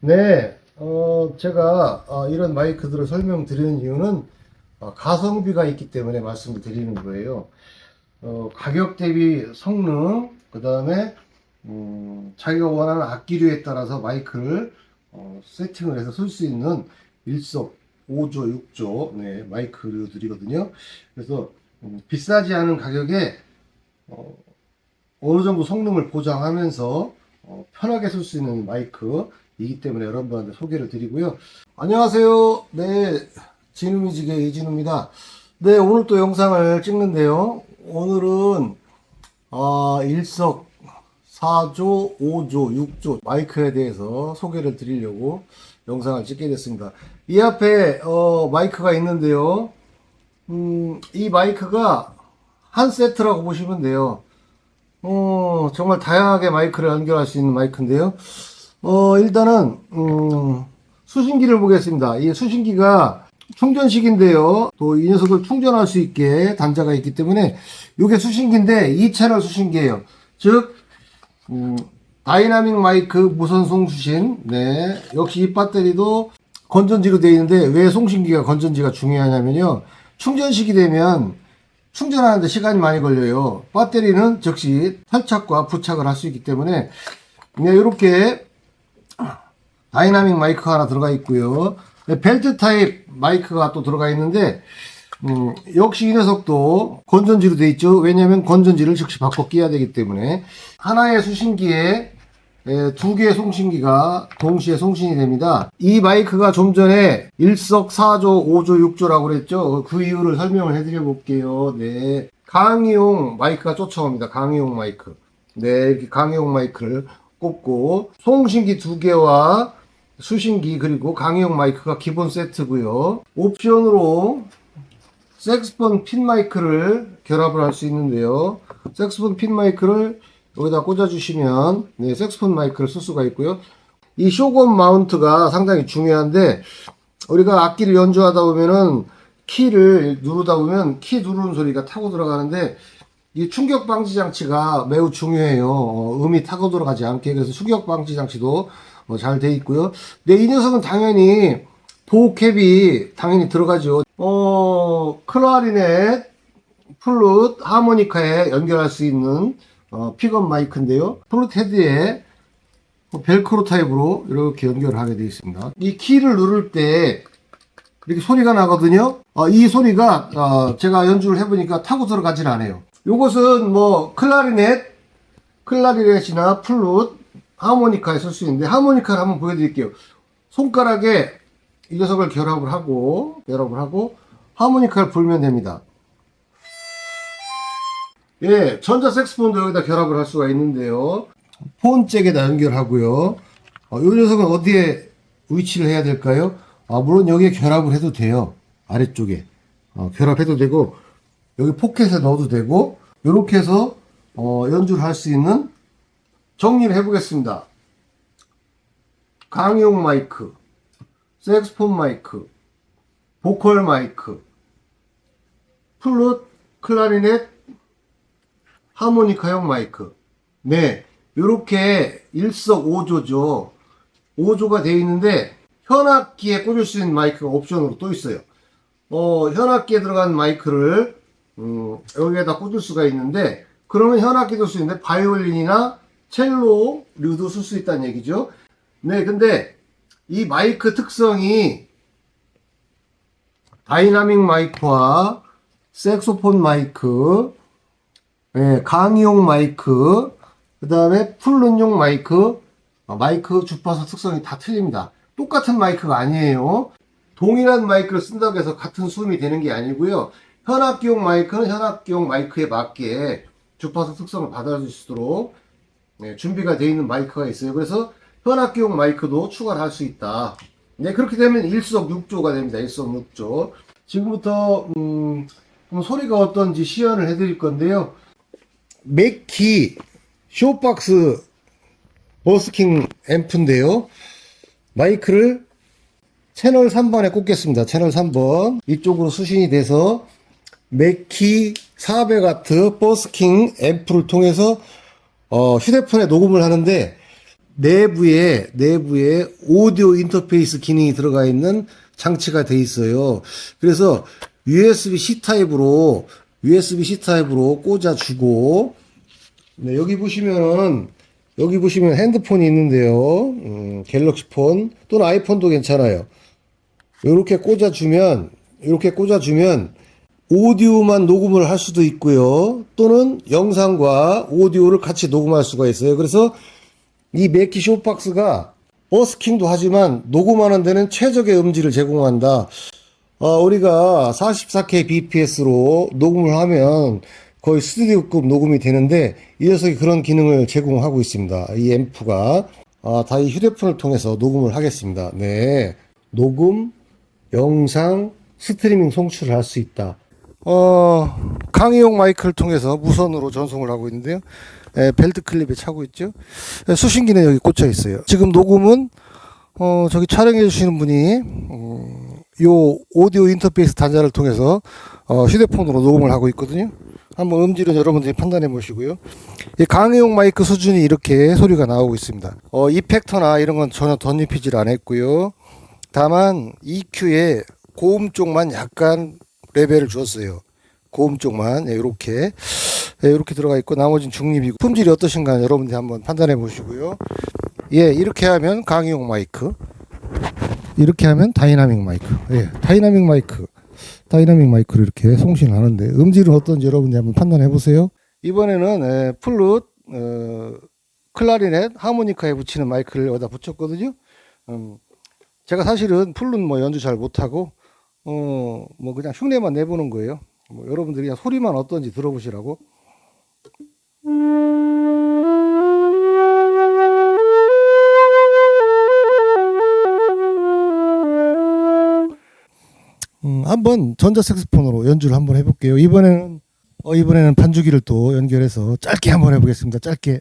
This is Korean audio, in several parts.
네, 어, 제가 어, 이런 마이크들을 설명드리는 이유는 어, 가성비가 있기 때문에 말씀을 드리는 거예요. 어, 가격 대비 성능, 그 다음에 음, 자기가 원하는 악기류에 따라서 마이크를 어, 세팅을 해서 쓸 수 있는 일석 5조, 6조 네, 마이크류들이거든요. 그래서 음, 비싸지 않은 가격에 어, 어느 정도 성능을 보장하면서 어, 편하게 쓸 수 있는 마이크 이기 때문에 여러분들한테 소개를 드리고요. 안녕하세요. 네, 진우미지계 이진우입니다. 네, 오늘 또 영상을 찍는데요. 오늘은 아, 일석 4조, 5조, 6조 마이크에 대해서 소개를 드리려고 영상을 찍게 됐습니다. 이 앞에 어, 마이크가 있는데요. 음, 이 마이크가 한 세트라고 보시면 돼요. 어, 정말 다양하게 마이크를 연결할 수 있는 마이크인데요. 어, 일단은, 음, 수신기를 보겠습니다. 이 수신기가 충전식인데요. 또 이 녀석을 충전할 수 있게 단자가 있기 때문에 이게 수신기인데 2채널 수신기예요. 즉, 음, 다이나믹 마이크 무선 송 수신. 네. 역시 이 배터리도 건전지로 되어 있는데 왜 송신기가 건전지가 중요하냐면요. 충전식이 되면 충전하는데 시간이 많이 걸려요. 배터리는 즉시 탈착과 부착을 할 수 있기 때문에 네, 이렇게 다이나믹 마이크가 하나 들어가 있고요. 네, 벨트 타입 마이크가 또 들어가 있는데 음, 역시 이 녀석도 건전지로 되어 있죠. 왜냐하면 건전지를 즉시 바꿔 끼야 되기 때문에 하나의 수신기에 에, 두 개의 송신기가 동시에 송신이 됩니다. 이 마이크가 좀 전에 일석 4조, 5조, 6조라고 그랬죠. 그 이유를 설명을 해드려 볼게요. 네. 강의용 마이크가 쫓아옵니다. 강의용 마이크. 네, 이렇게 강의용 마이크를 꼽고 송신기 두 개와 수신기 그리고 강의용 마이크가 기본 세트고요. 옵션으로 색스폰 핀 마이크를 결합을 할 수 있는데요. 색스폰 핀 마이크를 여기다 꽂아주시면 네, 색스폰 마이크를 쓸 수가 있고요. 이 쇼건 마운트가 상당히 중요한데 우리가 악기를 연주하다 보면은 키를 누르다 보면 키 누르는 소리가 타고 들어가는데 이 충격 방지 장치가 매우 중요해요. 어, 음이 타고 들어가지 않게 그래서 충격 방지 장치도 어, 잘돼 있고요. 네, 이 녀석은 당연히 보호캡이 당연히 들어가죠. 어, 클라리넷, 플룻, 하모니카에 연결할 수 있는 어, 픽업 마이크인데요. 플룻 헤드에 벨크로 타입으로 이렇게 연결을 하게 되어 있습니다. 이 키를 누를 때 이렇게 소리가 나거든요. 어, 이 소리가 어, 제가 연주를 해보니까 타고 들어가진 않아요. 요것은 뭐 클라리넷, 클라리넷이나 플룻, 하모니카에 쓸 수 있는데 하모니카를 한번 보여드릴게요. 손가락에 이 녀석을 결합을 하고 결합을 하고 하모니카를 불면 됩니다. 예, 전자 색스폰도 여기다 결합을 할 수가 있는데요. 폰잭에다 연결하고요. 어, 이 녀석은 어디에 위치를 해야 될까요? 아, 물론 여기에 결합을 해도 돼요. 아래쪽에. 어, 결합해도 되고, 여기 포켓에 넣어도 되고, 이렇게 해서, 어, 연주를 할 수 있는 정리를 해보겠습니다. 강용 마이크, 색스폰 마이크, 보컬 마이크, 플룻, 클라리넷, 하모니카형 마이크. 네. 요렇게 일석오조죠. 5조가 되어 있는데 현악기에 꽂을 수 있는 마이크가 옵션으로 또 있어요. 어, 현악기에 들어간 마이크를 음, 여기에다 꽂을 수가 있는데 그러면 현악기도 있는데 바이올린이나 첼로류도 쓸 수 있다는 얘기죠. 네, 근데 이 마이크 특성이 다이나믹 마이크와 색소폰 마이크, 예, 강의용 마이크, 그 다음에 플룬용 마이크, 어, 마이크 주파수 특성이 다 틀립니다. 똑같은 마이크가 아니에요. 동일한 마이크를 쓴다고 해서 같은 수음이 되는 게 아니고요. 현악기용 마이크는 현악기용 마이크에 맞게 주파수 특성을 받아줄 수 있도록 예, 준비가 되어 있는 마이크가 있어요. 그래서 현악기용 마이크도 추가를 할 수 있다. 네, 그렇게 되면 일석육조가 됩니다. 일석육조. 지금부터 음, 소리가 어떤지 시연을 해드릴 건데요. 맥키 쇼박스 버스킹 앰프인데요. 마이크를 채널 3번에 꽂겠습니다. 채널 3번. 이쪽으로 수신이 돼서 맥키 400W 버스킹 앰프를 통해서 어, 휴대폰에 녹음을 하는데 내부에 내부에 오디오 인터페이스 기능이 들어가 있는 장치가 돼 있어요. 그래서 USB-C 타입으로 USB-C 타입으로 꽂아주고 네, 여기 보시면은 여기 보시면 핸드폰이 있는데요. 음, 갤럭시 폰 또는 아이폰도 괜찮아요. 이렇게 꽂아주면 이렇게 꽂아주면 오디오만 녹음을 할 수도 있고요. 또는 영상과 오디오를 같이 녹음할 수가 있어요. 그래서 이 맥키 쇼박스가 버스킹도 하지만 녹음하는 데는 최적의 음질을 제공한다. 어, 우리가 44K bps로 녹음을 하면 거의 스튜디오급 녹음이 되는데 이 녀석이 그런 기능을 제공하고 있습니다. 이 앰프가 아, 다 이 휴대폰을 통해서 녹음을 하겠습니다. 네, 녹음, 영상, 스트리밍 송출을 할 수 있다. 어, 강의용 마이크를 통해서 무선으로 전송을 하고 있는데요. 에, 벨트 클립에 차고 있죠. 에, 수신기는 여기 꽂혀 있어요. 지금 녹음은 어, 저기 촬영해 주시는 분이 음, 요 오디오 인터페이스 단자를 통해서 어, 휴대폰으로 녹음을 하고 있거든요. 한번 음질은 여러분들이 판단해 보시고요. 이 강의용 마이크 수준이 이렇게 소리가 나오고 있습니다. 어, 이펙터나 이런 건 전혀 덧입히질 안 했고요. 다만 EQ에 고음 쪽만 약간 레벨을 줬어요. 고음 쪽만 이렇게 이렇게 들어가 있고 나머지는 중립이고 품질이 어떠신가 여러분들이 한번 판단해 보시고요. 예, 이렇게 하면 강의용 마이크. 이렇게 하면 다이나믹 마이크. 예, 다이나믹 마이크. 다이나믹 마이크를 이렇게 송신하는데 음질은 어떤지 여러분들이 한번 판단해 보세요. 이번에는 에, 플룻, 어, 클라리넷, 하모니카에 붙이는 마이크를 여기다 붙였거든요. 음, 제가 사실은 플룻 뭐 연주 잘 못하고 어, 뭐 그냥 흉내만 내보는 거예요. 뭐 여러분들이 그냥 소리만 어떤지 들어보시라고. 음, 한번 전자 색소폰으로 연주를 한번 해볼게요. 이번에는 어, 이번에는 반주기를 또 연결해서 짧게 한번 해보겠습니다. 짧게.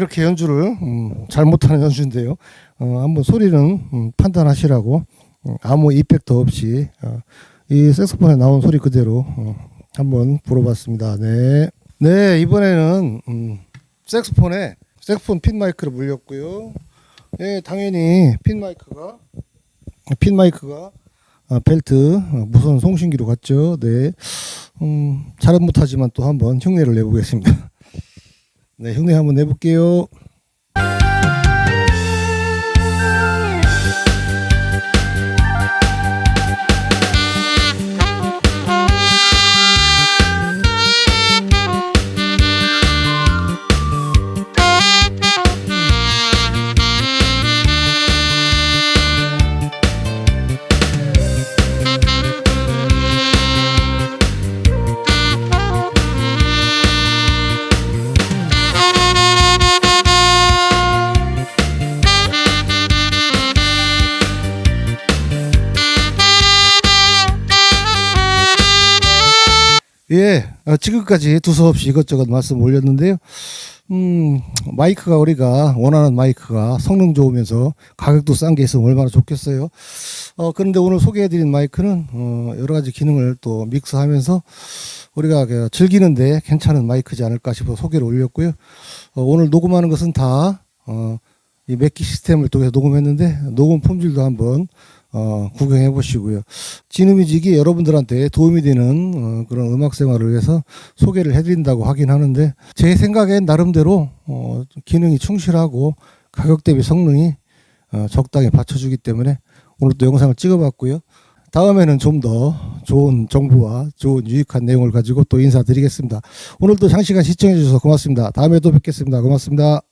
이렇게 연주를 음, 잘 못하는 연주인데요. 어, 한번 소리는 음, 판단하시라고 음, 아무 이펙트 없이 어, 이 색소폰에 나온 소리 그대로 어, 한번 불어봤습니다. 네, 네 이번에는 음, 색소폰에 색소폰 핀 마이크를 물렸고요. 네, 당연히 핀 마이크가 핀 마이크가 아, 벨트 어, 무선 송신기로 갔죠. 네, 음, 잘은 못하지만 또 한번 흉내를 내보겠습니다. 네, 흉내 한번 내볼게요. 예, 어, 지금까지 두서없이 이것저것 말씀 올렸는데요. 음, 마이크가 우리가 원하는 마이크가 성능 좋으면서 가격도 싼 게 있으면 얼마나 좋겠어요. 어, 그런데 오늘 소개해드린 마이크는 어, 여러 가지 기능을 또 믹스하면서 우리가 그 즐기는데 괜찮은 마이크지 않을까 싶어 소개를 올렸고요. 어, 오늘 녹음하는 것은 다 어, 이 맥기 시스템을 통해서 녹음했는데 녹음 품질도 한번 어, 구경해 보시고요. 지누뮤직이 여러분들한테 도움이 되는 어, 그런 음악 생활을 위해서 소개를 해드린다고 하긴 하는데 제 생각엔 나름대로 어, 기능이 충실하고 가격 대비 성능이 어, 적당히 받쳐주기 때문에 오늘 또 영상을 찍어봤고요. 다음에는 좀 더 좋은 정보와 좋은 유익한 내용을 가지고 또 인사드리겠습니다. 오늘도 장시간 시청해 주셔서 고맙습니다. 다음에 또 뵙겠습니다. 고맙습니다.